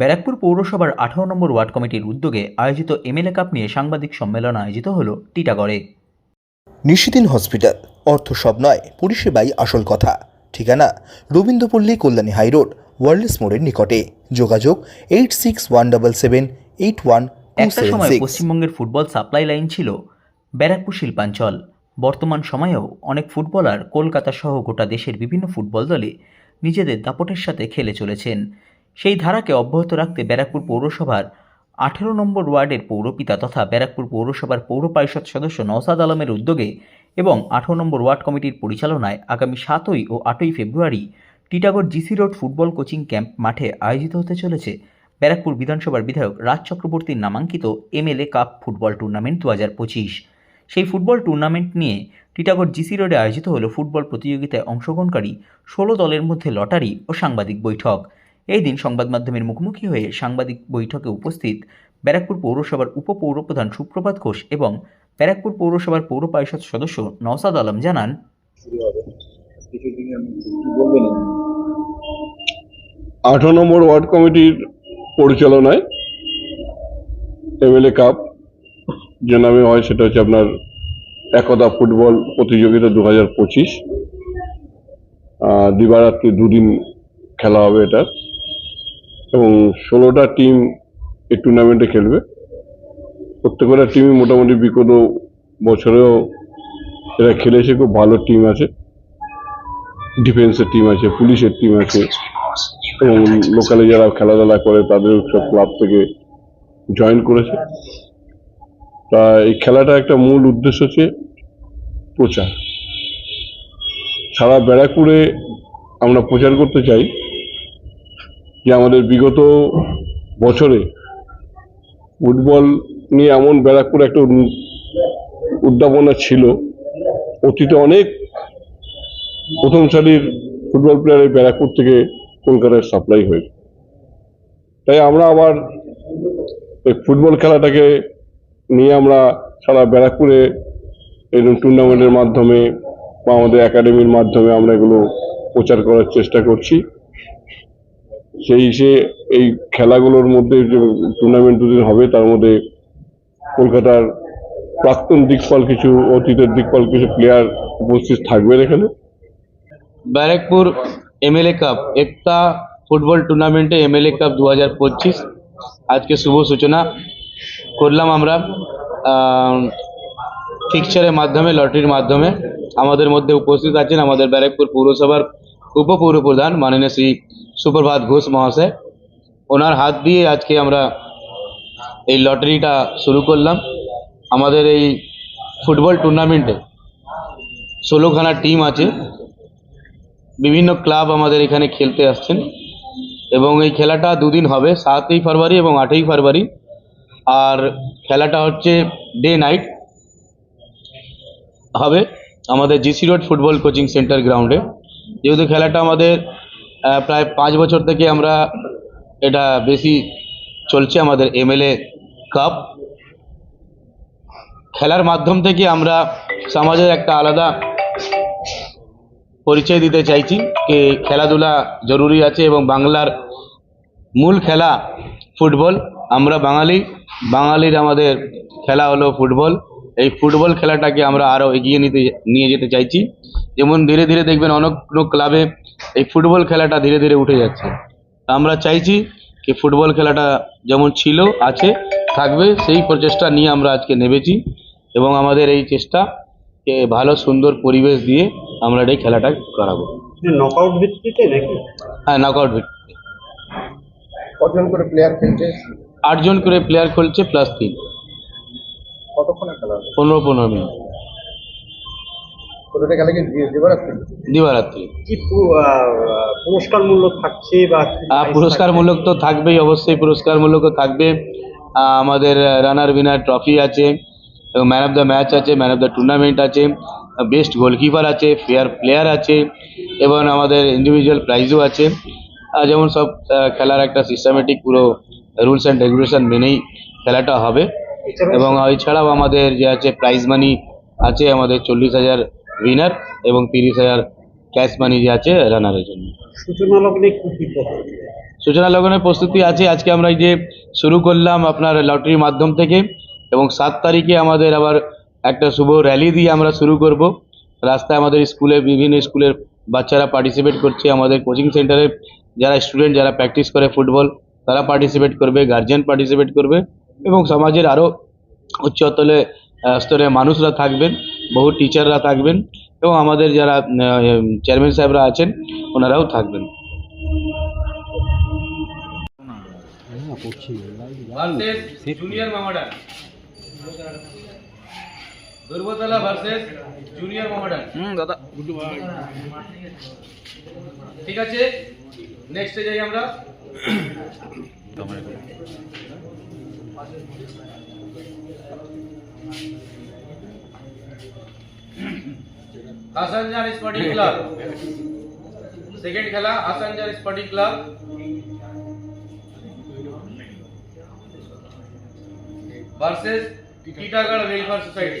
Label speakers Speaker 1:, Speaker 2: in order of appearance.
Speaker 1: ব্যারাকপুর পৌরসভার আঠারো নম্বর ওয়ার্ড কমিটির উদ্যোগে আয়োজিত এমএলএ কাপ নিয়ে সাংবাদিক সম্মেলন আয়োজিত হল টিটাগড়ে।
Speaker 2: নিশিদিন হসপিটাল অর্থ সব নয় পরিষেবাই আসল কথা। ঠিকানা রবীন্দ্রপল্লী কল্যাণী হাইরোড ওয়ার্ল্ডস মোড়ের নিকটে। যোগাযোগ eight six one double seven eight one
Speaker 1: একটা সময় পশ্চিমবঙ্গের ফুটবল সাপ্লাই লাইন ছিল ব্যারাকপুর শিল্পাঞ্চল। বর্তমান সময়েও অনেক ফুটবলার কলকাতা সহ গোটা দেশের বিভিন্ন ফুটবল দলে নিজেদের দাপটের সাথে খেলে চলেছেন। সেই ধারাকে অব্যাহত রাখতে ব্যারাকপুর পৌরসভার আঠেরো নম্বর ওয়ার্ডের পৌরপিতা তথা ব্যারাকপুর পৌরসভার পৌর পরিষদ সদস্য নওসাদ আলমের উদ্যোগে এবং আঠারো নম্বর ওয়ার্ড কমিটির পরিচালনায় আগামী সাতই ও আটই February Titagarh GC road football coaching camp মাঠে আয়োজিত হতে চলেছে। ব্যারাকপুর বিধানসভার বিধায়ক রাজ চক্রবর্তীর নামাঙ্কিত এমএলএ কাপ ফুটবল টুর্নামেন্ট দু হাজার পঁচিশ। সেই ফুটবল টুর্নামেন্ট নিয়ে টিটাগড় জিসি রোডে আয়োজিত হলো ফুটবল প্রতিযোগিতায় অংশগ্রহণকারী ষোলো দলের মধ্যে লটারি ও সাংবাদিক বৈঠক। এই দিন সংবাদ মাধ্যমের মুখোমুখি হয়ে সাংবাদিক বৈঠকে উপস্থিত ব্যারাকপুর পৌরসভার উপপৌরপ্রধান সুপ্রভাত ঘোষ এবং ব্যারাকপুর পৌরসভার পৌর পরিষদ সদস্য নওসাদ আলম জানান,
Speaker 3: আঠারো নম্বর ওয়ার্ড কমিটির পরিচালনায় এমএলএ কাপ, যে নামে হয় সেটা হচ্ছে আপনার একতা ফুটবল প্রতিযোগিতা দু হাজার পঁচিশ দিবারাত্রি দুদিন খেলা হবে এটা এবং ষোলোটা টিম এই টুর্নামেন্টে খেলবে। প্রত্যেকটা টিমই মোটামুটি বিগত বছরেও এরা খেলেছে, খুব ভালো টিম আছে। ডিফেন্সের টিম আছে, পুলিশের টিম আছে এবং লোকালে যারা খেলাধুলা করে তাদের সব ক্লাব থেকে জয়েন করেছে। তা এই খেলাটা একটা মূল উদ্দেশ্য হচ্ছে প্রচার। সারা ব্যারাকপুরে আমরা প্রচার করতে চাই। যে আমাদের বিগত বছরে ফুটবল নিয়ে এমন ব্যারাকপুর একটা উদ- উদ্যাপনা ছিল, অতীতে অনেক প্রথম সারির ফুটবল প্লেয়ার এই ব্যারাকপুর থেকে কলকাতায় সাপ্লাই হয়েছে তাই আমরা আবার এই ফুটবল খেলাটাকে নিয়ে আমরা সারা ব্যারাকপুরে এরকম টুর্নামেন্টের মাধ্যমে বা আমাদের একাডেমির মাধ্যমে আমরা এগুলো প্রচার করার চেষ্টা করছি। সেই সে এই খেলাগুলোর মধ্যে যে টুর্নামেন্ট দুদিন হবে, তার মধ্যে কলকাতার প্রাক্তন দিকপাল কিছু, অতীতের দিকপাল কিছু প্লেয়ার উপস্থিত থাকবেন এখানে।
Speaker 4: ব্যারাকপুর এমএলএ কাপ একটা ফুটবল টুর্নামেন্টে এমএলএ কাপ দু হাজার পঁচিশ। আজকে শুভ সূচনা। করলাম আমরা ফিক্সচারের মাধ্যমে লটারির মাধ্যমে। আমাদের মধ্যে উপস্থিত আছেন আমাদের ব্যারাকপুর পৌরসভার উপপৌরপ্রধান, মাননীয় শ্রী সুপ্রভাত ঘোষ মহাশয়। ওনার হাত দিয়ে আজকে আমরা এই লটারিটা শুরু করলাম। আমাদের এই ফুটবল টুর্নামেন্টে ষোলোখানা টিম আছে। বিভিন্ন ক্লাব আমাদের এখানে খেলতে আসছেন এবং এই খেলাটা দুদিন হবে, সাতই ফেব্রুয়ারি এবং আটই ফেব্রুয়ারি। আর খেলাটা হচ্ছে ডে নাইট হবে আমাদের GC road football coaching centre গ্রাউন্ডে। যেহেতু খেলাটা আমাদের প্রায় পাঁচ বছর থেকে আমরা এটা বেশি চলছে আমাদের এমএলএ কাপ খেলার মাধ্যম থেকে আমরা সমাজের একটা আলাদা পরিচয় দিতে চাইছি যে খেলাধুলা জরুরি আছে এবং বাংলার মূল খেলা ফুটবল। আমরা বাঙালি, বাঙালির আমাদের খেলা হলো ফুটবল। এই ফুটবল খেলাটাকে আমরা আরও এগিয়ে নিতে নিয়ে যেতে চাইছি। যেমন ধীরে ধীরে দেখবেন অনেক কোনো ক্লাবে এই ফুটবল খেলাটা ধীরে ধীরে উঠে যাচ্ছে। তা আমরা চাইছি যে ফুটবল খেলাটা যেমন ছিল আছে থাকবে সেই প্রচেষ্টা নিয়ে আমরা আজকে নেমেছি এবং আমাদের এই চেষ্টাকে ভালো সুন্দর পরিবেশ দিয়ে আমরা এই খেলাটা করাবো।
Speaker 5: নকআউট ভিত্তিতে নাকি?
Speaker 4: হ্যাঁ নকআউট ভিত্তিতে।
Speaker 5: কজন করে প্লেয়ার খেলছে?
Speaker 4: আটজন করে প্লেয়ার খেলছে প্লাস তিন।
Speaker 5: কতক্ষণে খেলা হবে?
Speaker 4: পনেরো পনেরো মিনিট।
Speaker 5: কোথাটা গেলে কি দিবারাত্রি?
Speaker 4: দিবারাত্রি।
Speaker 5: কি পুরস্কার মূল্য থাকছে বা কি
Speaker 4: আহ, পুরস্কারমূলক তো থাকবেই অবশ্যই পুরস্কারমূলকও থাকবে। আমাদের রানার উইনার ট্রফি আছে এবং ম্যান অফ দ্য ম্যাচ আছে ম্যান অফ দ্য টুর্নামেন্ট আছে বেস্ট গোলকিপার আছে ফেয়ার প্লেয়ার আছে এবং আমাদের ইন্ডিভিজুয়াল প্রাইজও আছে। যেমন সব খেলার একটা সিস্টেমেটিক পুরো রুলস অ্যান্ড রেগুলেশন মেনেই খেলাটা হবে। এবং এছাড়াও আমাদের যে আছে প্রাইজ মানি আছে আমাদের চল্লিশ হাজার উইনার এবং তিরিশ হাজার ক্যাশ মানি যে আছে রানারের জন্য।
Speaker 5: সূচনা লগ্নে কি?
Speaker 4: সূচনা লগনের প্রস্তুতি আছে। আজকে আমরা এই যে শুরু করলাম আপনার লটারির মাধ্যম থেকে এবং সাত তারিখে আমাদের আবার একটা শুভ র্যালি দিয়ে আমরা শুরু করব। রাস্তায় আমাদের স্কুলে বিভিন্ন স্কুলের বাচ্চারা পার্টিসিপেট করছে। আমাদের কোচিং সেন্টারে যারা স্টুডেন্ট যারা প্র্যাকটিস করে ফুটবল তারা পার্টিসিপেট করবে গার্জিয়ান পার্টিসিপেট করবে। এবং সমাজের আরও উচ্চতলে স্তরে মানুষরা থাকবেন বহু টিচাররা থাকবেন এবং আমাদের যারা চেয়ারম্যান সাহেবরা আছেন ওনারাও থাকবেন।
Speaker 6: Versus junior Mohammedan. দুর্বতলা versus junior Mohammedan. হুম দাদা। ঠিক আছে? নেক্সটে যাই আমরা। হাসানজান স্পোর্টিং ক্লাব সেকেন্ড খেলা Hasanjan sporting club versus Titagarh welfare society